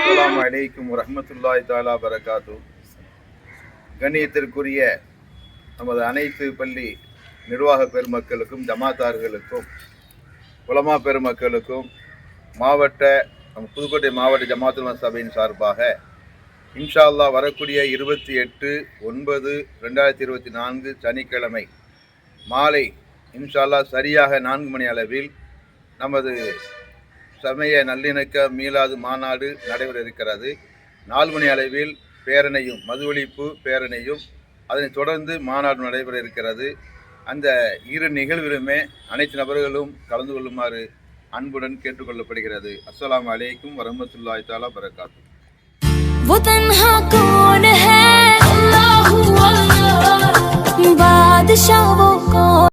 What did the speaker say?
அஸ்லாம் கண்ணியத்திற்குரிய நமது அனைத்து பள்ளி நிர்வாக பெருமக்களுக்கும் ஜமாத்தார்களுக்கும் குலமா பெருமக்களுக்கும் மாவட்ட நம் புதுக்கோட்டை மாவட்ட ஜமாத்துல்மா சபையின் சார்பாக இன்ஷா அல்லா வரக்கூடிய இருபத்தி எட்டு ஒன்பது ரெண்டாயிரத்தி இருபத்தி நான்கு சனிக்கிழமை மாலை இன்ஷா இன்ஷால்லா சரியாக நான்கு மணி அளவில் நமது சமய நல்லிணக்க மீளாது மாநாடு நடைபெற இருக்கிறது நாலு மணி அளவில் பேரணையும் மது ஒழிப்பு பேரணையும் அதனைத் தொடர்ந்து மாநாடு நடைபெற இருக்கிறது அந்த இரு நிகழ்விலுமே அனைத்து நபர்களும் கலந்து கொள்ளுமாறு அன்புடன் கேட்டுக்கொள்ளப்படுகிறது அஸ்ஸலாமு அலைக்கும் வரமத்துல்லாஹி தாலா பரகாத்து वो तन्हा कौन है अल्लाह हू अल्लाह बादशाह वो कौन